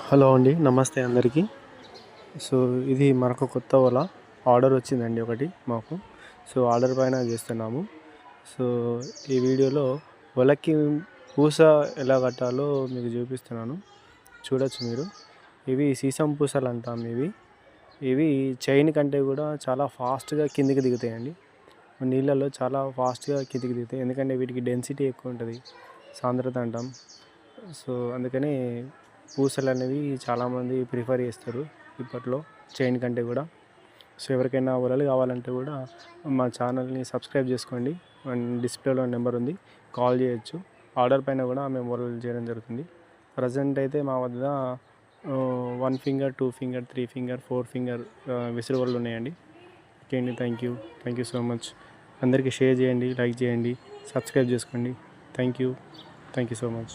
Hello అండి నమస్తే అందరికీ. సో ఇది మరొక కొత్త వల. ఆర్డర్ వచ్చిందండి ఒకటి మాకు. సో ఆర్డర్ పైన చేస్తున్నాము. సో ఈ వీడియోలో వలకి పూస ఎలా కట్టాలో మీకు చూపిస్తున్నాను. చూడొచ్చు మీరు. ఇవి సీసం పూసలు అంటాం ఇవి. ఇవి చైన్ కంటే కూడా చాలా ఫాస్ట్గా కిందికి దిగుతాయండి. నీళ్ళల్లో చాలా ఫాస్ట్గా కిందికి దిగుతాయి. ఎందుకంటే వీటికి డెన్సిటీ ఎక్కువ ఉంటుంది. సాంద్రత అంటాం. సో అందుకని పూసలు అనేవి చాలామంది ప్రిఫర్ చేస్తారు ఇప్పట్లో చైన్ కంటే కూడా. సో ఎవరికైనా వలలు కావాలంటే కూడా మా ఛానల్ని సబ్స్క్రైబ్ చేసుకోండి. అండ్ డిస్ప్లేలో నెంబర్ ఉంది కాల్ చేయొచ్చు. ఆర్డర్ పైన కూడా మేము వలలు చేయడం జరుగుతుంది. ప్రజెంట్ అయితే మా వద్ద one finger two finger three finger four finger విసిరి వలలు ఉన్నాయండి. ఓకే అండి thank you. Thank you so much. అందరికీ షేర్ చేయండి లైక్ చేయండి సబ్స్క్రైబ్ చేసుకోండి. Thank you. Thank you so much.